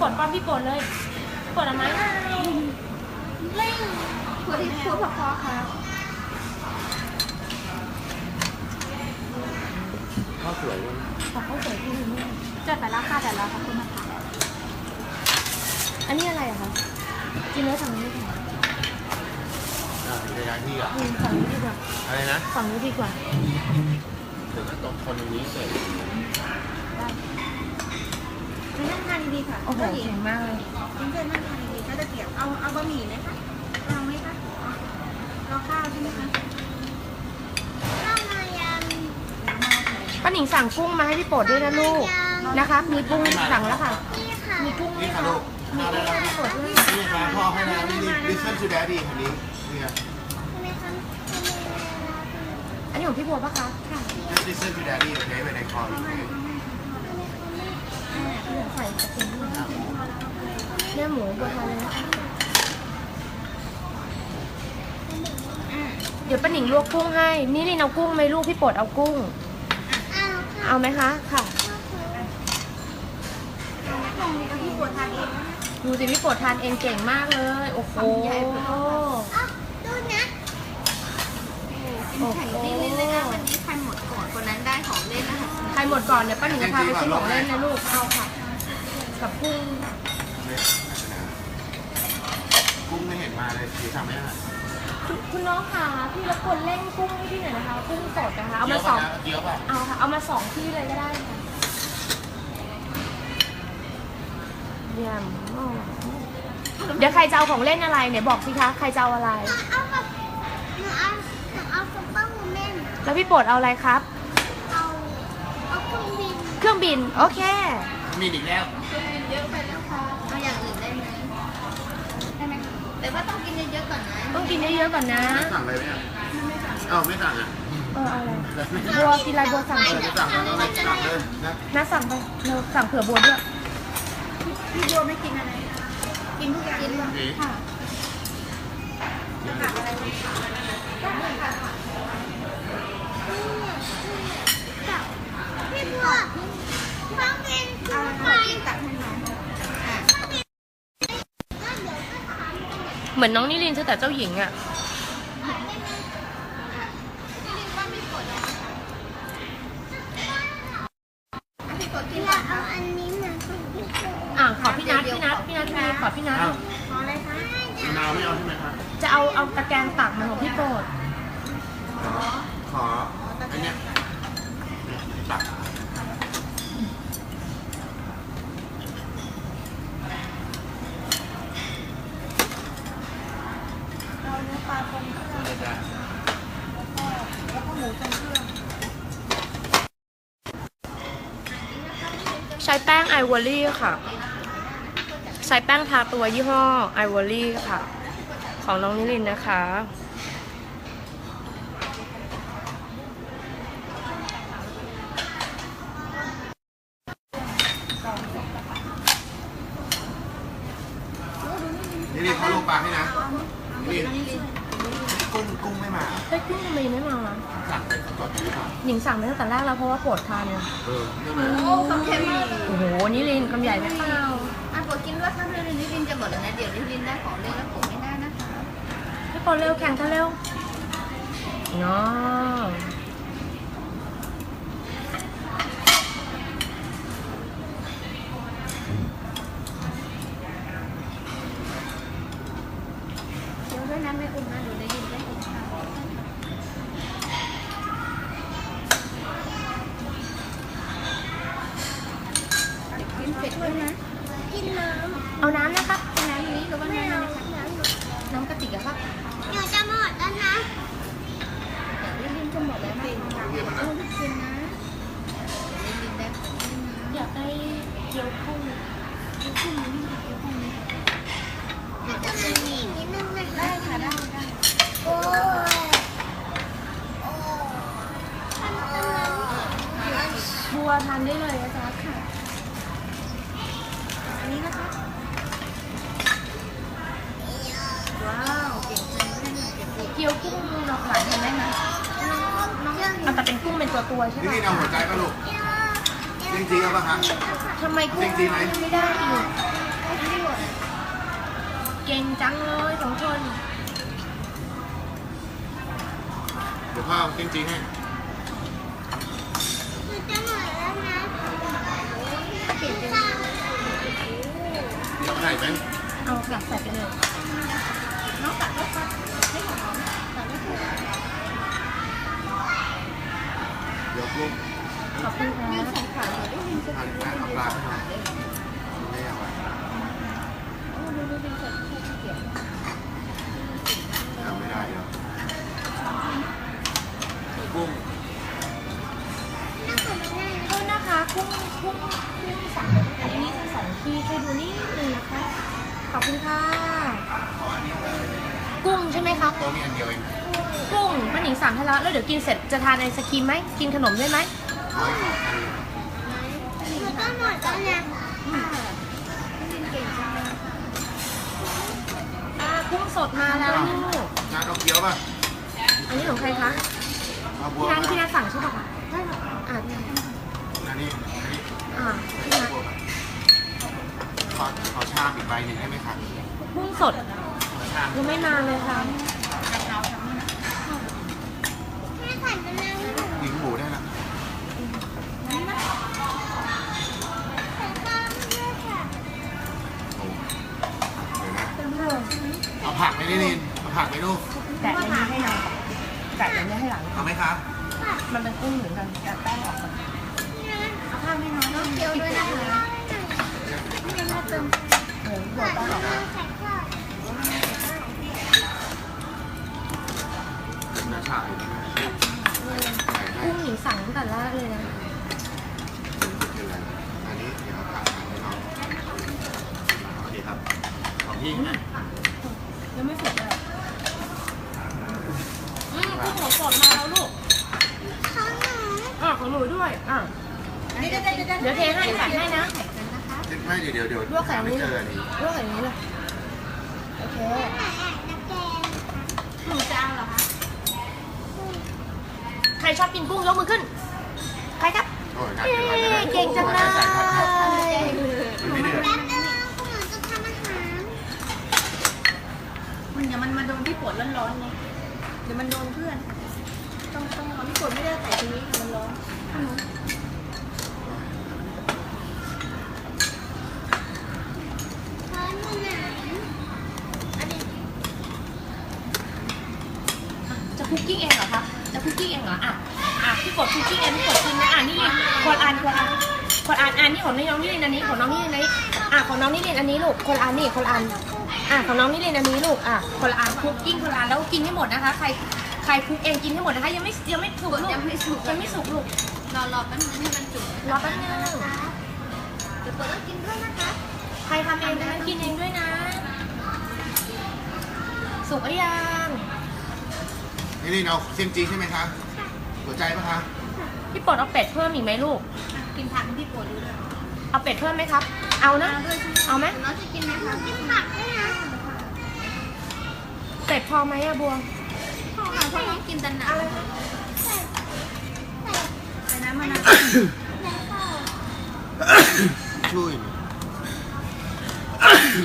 กดป้อนพี่กดเลย กดเอาไหมเร่งพูดที่พูดพอๆค่ะข้าวสวยด้วยนะขอเขาสวยที่นี่จดไปแล้วค่ะแต่เราขอบคุณนะคะอันนี้อะไรอะคะกินแล้วสั่งนี้ดีกว่าอ่าในร้านที่อะอืมสั่งนี้ดีกว่าอะไรนะสั่งนี้ดีกว่าเดี๋ยวก็ตกคนตรงนี้เสร็จ ไปนั่งทานดีๆค่ะโอ้โหเจ้าหญิงเก่งมากเลยคุณเจนนั่งทานดีๆก็จะเกี่ยวเอาเอาบะหมี่ไหมคะเอาไหมคะรอข้าวใช่ไหมคะข้าวมายำป้าหนิงสั่งกุ้งมาให้พี่โปรดด้วยนะลูกนะคะ มีกุ้งสั่งแล้วค่ะนี่ค่ะมีกุ้งไหมนี่ค่ะคะลูกมาได้แล้วพี่โปรดด้วยนี่ค่ะพ่อให้นะนี่นี่ listen to daddy คันนี้เนี่ยทำไมคะทำไมเวลาอันนี้ของพี่บัวปะคะค่ะ just listen to daddy โอเคไป ใส่กระเทียมเนื้อหมูบัวทานเลยนะคะเดี๋ยวป้าหนิงลวกกุ้งให้ นี่ลินเอากุ้งไหมลูกพี่ปดเอากุ้ง เอาไหมคะ ค่ะดูสิพี่ปดทานเองเก่งมากเลย โอ้โหอ้าวดูนะเป็นไข่ดิ้นเลยนะคะวันนี้ใครห รหมดก่อนเดี๋ยวป้าหนิงจะพาไปซื้อของเล่นนะลูก เอาค่ะ กับกุ้งกุ้งไม่เห็นมาเลยสีสั่งไม่ได้คุณคุณน้องค่ะพี่รบกวนเล่นกุ้งให้พี่หน่อยนะคะ กุ้งสดนะคะ เอามาสองเกี๊ยวป่ะเอาค่ะ เอามาสองที่เลยก็ได้ค่ะเยี่ยมอ๋อเดี๋ยวใครจะเอาของเล่นอะไรเนี่ยบอกสิคะ ใครจะเอาอะไร เอากับหนูเอาหนูเอาซุปเปอร์วูแมนแล้วพี่โปรดเอาอะไรครับเอาเอาเค รื่องบินเครื่องบิน โอเค มีอีกแล้วเครื่องบินเยอะไปแล้วค่ะเอาอย่างอื่นได้ไหมได้ไหมคะแต่ว่าต้องกินเยอะๆก่อนนะต้องกินเยอะๆก่อนนะไม่สั่งอะไรไหมอะเอ้าไม่สั่งอะเออเอาอะไรบัวกินอะไรบัวสั่งเอไปอจะสั่งแล้วไม่สั่งเลยนะน้าสั่งไปเราสั่งเผื่อบัวด้วยพี่บัวไม่กินอะไรกินทุกอย่างกินนี่ค่ะ พี่บัวต้องกินทุกวันตักให้น้องอะ เหมือนน้องนิรินเธอแต่เจ้าหญิงอะ พี่กดกินแล้วเอาอันนี้มาของพี่บัว อะขอพี่นัทพี่นัทพี่นัทมีขอพี่นัท อ้าว ขออะไรคะ มะนาวไม่เอาใช่ไหมคะ จะเอาเอาตะแกรงตักมาของพี่โปรด ขอขออันเนี้ยตัก เอาเนื้อปลาคนเครื่อง เลยจ้ะ แล้วก็หมูทรงเครื่อง ใช้แป้งไอ วอรี่ค่ะ ใช้แป้งทาตัวยี่ห้อไอวอรี่ค่ะ ของน้องนิรินทร์นะคะ นี่นี่เขาลงปลาให้นะนี่กุ้งกุ้งไม่มาเฮ้ยกุ้งทำไมไม่มาสั่งไป ก่อนหรือเปล่าหนิงสั่งไปตั้งแต่แรกแล้วเพราะว่าโปรดทานเนี่ยเออไม่มาโอ้คำเค็มมากเลยโอ้โหนิรินทร์คำใหญ่ไหมเปล่าอะปวดกินด้วยถ้าเรื่องนี้ลินจะหมดแล้วนะเดี๋ยวลินได้ของเล่นแล้วผมไม่ได้นะคะพี่โปรดเร็วแข่งกันเร็วเนาะ เดี๋ยวด้วยนะไม่อุ่นนะเดี๋ยวได้ยินได้เห็นค่ะกินเสร็จด้วยนะ กินน้ำ เอาน้ำนะครับ กินน้ำนี้หรือว่า ไม่ น้ำ เอา นะคะน้ำหนู น้ำกระติกอะครับ เดี๋ยวจะหมดแล้วนะเดี๋ยวลินจะหมดแล้วนะต้องกินนะเดี๋ยวลินได้ของเล่นนะ อยากได้เกี๊ยวกุ้ง เดี๋ยวพรุ่งนี้เดี๋ยวพรุ่งนี้มันจะมีอีกนิดนึงไหมได้ค่ะได้ได้โอ้ยโอ้ทำตรงนั้น บัว ทานได้เลยนะจ๊ะค่ะ อันนี้นะคะ ว้าวเก่งจังเลยนะเก่งจริงเกี๊ยวกุ้งเราขายกันได้ไหมน้องน้องยังเอาแต่เป็นกุ้งเป็นตัวตัวๆใช่นี่ไหมนี่เอาหัวใจป่ะลูกจริงจริงๆเอาป่ะคะ ทำไมกุ้งจริงๆไหม ไม่ได้อีกเก่งจังเลยสองคน เดี๋ยวพ่อเอาจริงๆให้ มันจะหมดแล้วนะเห็นจัง เดี๋ยวใส่ไหมเอากลับใส่ไปเลยน้องตัดก็ตัดไม่หอมตัดไม่ถูกเดี๋ยวกุ้งขอบคุณคยืรัดบสองขาเหรอได้ยินสักทานทานเอาปลาขึ้นมาไม่เอาอะโอ้ดูดูดูใส่แค่เกี่ยวทำไม่ได้เดี๋ยว อบคุณค่ะขออันนี้เลยกุ้กุ้งใช่ไหมครับโต๊ะมีอันเดียวเองกุ้งป้าหนิงสั่งให้แล้วแล้วเดี๋ยวกินเสร็จจะทานไอศครีมไหมกินขนมด้วยไหมขออีกอันนี้มันก็หมดแล้วนะเก่งจังเลยอ่ากุ้งสดมาแล้วลูกน้าเอาเกี๊ยวป่ะ อันนี้ของใครคะเอาบัวพี่นันมาพี่นันสั่งใช่ปะคะได้ค่ะอ่าพี่นันอันนี้อันนี้อ่าพี่นันบัวมา ขอขอชามอีกใบหนึ่งได้ไหมครับกุ้งสดขอชามยังไม่มาเลยค่ะแม่ขันมันนั่งอยู่หญิงหมูได้ละใส่ข้าวด้วยค่ะโอ้เดี๋ยวนะเอาผักไหมนี่นินเอาผักไหมลูกแต่อันนี้ให้นางแต่อันนี้ให้หลัง เอาไหมคะมันเป็นกุ้งเหมือนกันแต่แป้งออกก่อนเอาข้าวให้น้อยเนาะเคี้ยวด้วยนะคะ นใส่ข้าวน้าชาอยู่นะใส่ให้กุ้งหญิงสั่งตั้งแต่แรกเลยนะเป็นไรอันนี้เดี๋ยวเอาผักใส่ให้น้องโอเคครับ ของพี่ยังไม่สดเลยอืมกุ้งหัวสดมาแล้วลูกข้าวหนูอะของหนูด้วยอะ เดี๋ยวเทให้ใส่ให้นะ ไม่เดี๋ยวเดี๋ยวเดี๋ยวลวกไข่ไม่นี้เจออันนี้ลวกอย่างนี้เลยโอเคแต่แอบตะแกรงหนูจะเอาเหรอคะใครชอบกินกุ้งยกมือขึ้น ใครครับโอ้ยน่ากินอะไรนะเก่งจังเลยใส่ผักครับมันไม่เดือดแป๊บนึงคุณหนูจะทำอาหารมันอย่ามันมาโดนพี่ปวดร้อนๆไงเดี๋ยวมันโดนเพื่อน ต้องต้องเอาพี่ปวดไม่ได้ใส่ตรงนี้ค่ะมันร้อน ช้อนอยู่ไหน จะคุกกิ้งเองเหรอคะ จะคุกกิ้งเองเหรอ อะ อะพี่ กดคุกกิ้งเองพี่กดกินนะอะนี่คนอ่านคนอ่านคนอ่านอ่านนี่ของน้องนี่เรียนอันนี้ของน้องนี่เรียนอันนี้อะของน้องนี่เรียนอันนี้ลูกคนอ่านนี่คนอ่านอะของน้องนี่เรียนอันนี้ลูกอะคนอ่านคุกกิ้งคนอ่านแล้วกินให้หมดนะคะ ใครใครคุกเองกินให้หมดนะคะยังไม่ยังไม่สุกลูกยังไม่สุกยังไม่สุกลูกรอรอแป๊บนึงให้มันจุกรอแป๊บนึงเดี๋ยวปวดต้องกินด้วยนะคะใครทำเองนะกินเองด้วยนะ สุกหรือยังนี่นี่เอาเซียมจีใช่ไหมคะ หัวใจปะคะพี่ปลดเอาเป็ดเพิ่มอีกไหมลูก กินผักให้พี่ปวดดูด้วยเอาเป็ดเพิ่มไหมครับ เอานะเอาด้วยใช่ไหมเอาไหมน้องจะกินไหมคะกินผักด้วยนะเป็ดพอไหมอะบัวพ่อค่ะพ่อน้องกินแต่หนังใส่ใส่ใส่น้ำมะนาวใส่ข้าวช่วย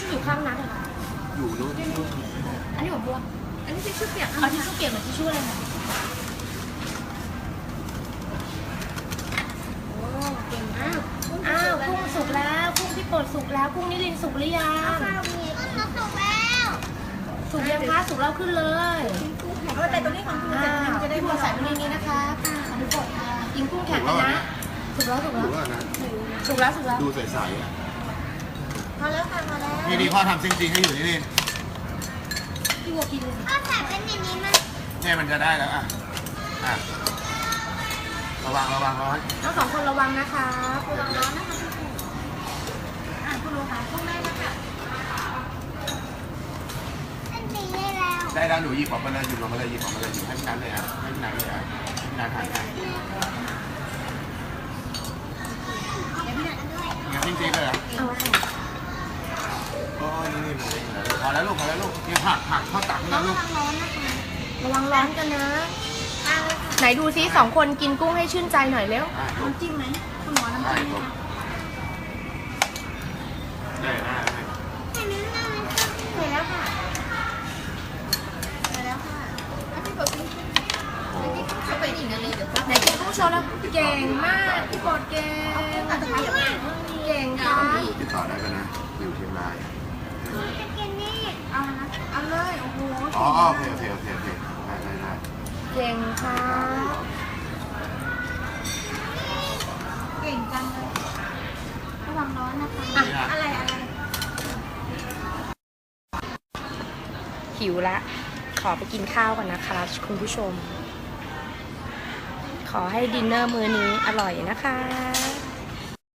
ชื่ออยู่ข้างนั้นเหรออยู่นู้น อันนี้ของบัว อันนี้ทิชชู่เปียกเอาทิชชู่เปียกเหมือนทิชชู่เลยค่ะ โอ้เก่งมาก อ้าวกุ้งสุกแล้วกุ้งพี่ปล ดสุกแล้วกุ้งนิรินทร์สุกหรือยังข้าวมีก็เขาสุกแล้วสุกยังคะสุกแล้วขึ้นเลยเอาแต่ตรงนี้ของคุณอ่าจะจะได้พี่หบัมวดใส่ตรงนี้นะคะของพี่ปลดค่ะกินกุ้งแข็งกันนะสุกแล้วสุกหแล้รืวอว่านะสุกแล้วสุกแล้วดูใสๆอะพอแล้วค่ะพอแล้วนี่นี่พ่อทำเซียมจีให้อยู่นี่นี่พี่บัวกินเลยสิข้าวใส่เป็นอย่างนี้มันเนี่ยมันจะได้แล้วอะอะระวังระวังร้อนทั้งสองคนระวังนะคะระวังร้อนนะคะพี่ปวดอะคุณรู้ค่ะต้องได้นะคะ เป็นสี ได้แล้วได้แล้วหนูหยิบออกมาเลยหยิบออกมาเลยหยิบออกมาเลยหยิบให้พี่นัทเลยอะให้พี่นัทเลยอะให้พี่นัทถ่ายให้เดี๋ยวพี่นันด้วยงั้นจริงๆเลยเหรอเอาค่ะโอ้ยนี่มันเองเหรอพอแล้วลูกพอแล้วลูกเนี่ยผักผักข้าวตักต้นะลูกระวังร้อนนะระวังร้อนกันนะไหนดูซิสองคนกินกุ้งให้ชื่นใจหน่อยเร็วน้ำจิ้มไหมคุณหมอน้ำจิ้มไหมคะ ได้ได้ได้ โชว์แล้วเก่งมากพี่กดเก่งเก่งค่ะอยู่ติดต่อได้กันนะอยู่เชียงรายจะกินนี่เอานะเอาเลยโอ้โหอ๋อโอเคโอเคโอเคโอเคได้ได้ได้เก่งค่ะ เก่งจังเลยระวังร้อนนะคะอะอะไรอะไรหิวละ ขอไปกินข้าวก่อนนะคะ คุณผู้ชม ขอให้ดินเนอร์มื้อนี้อร่อยนะคะ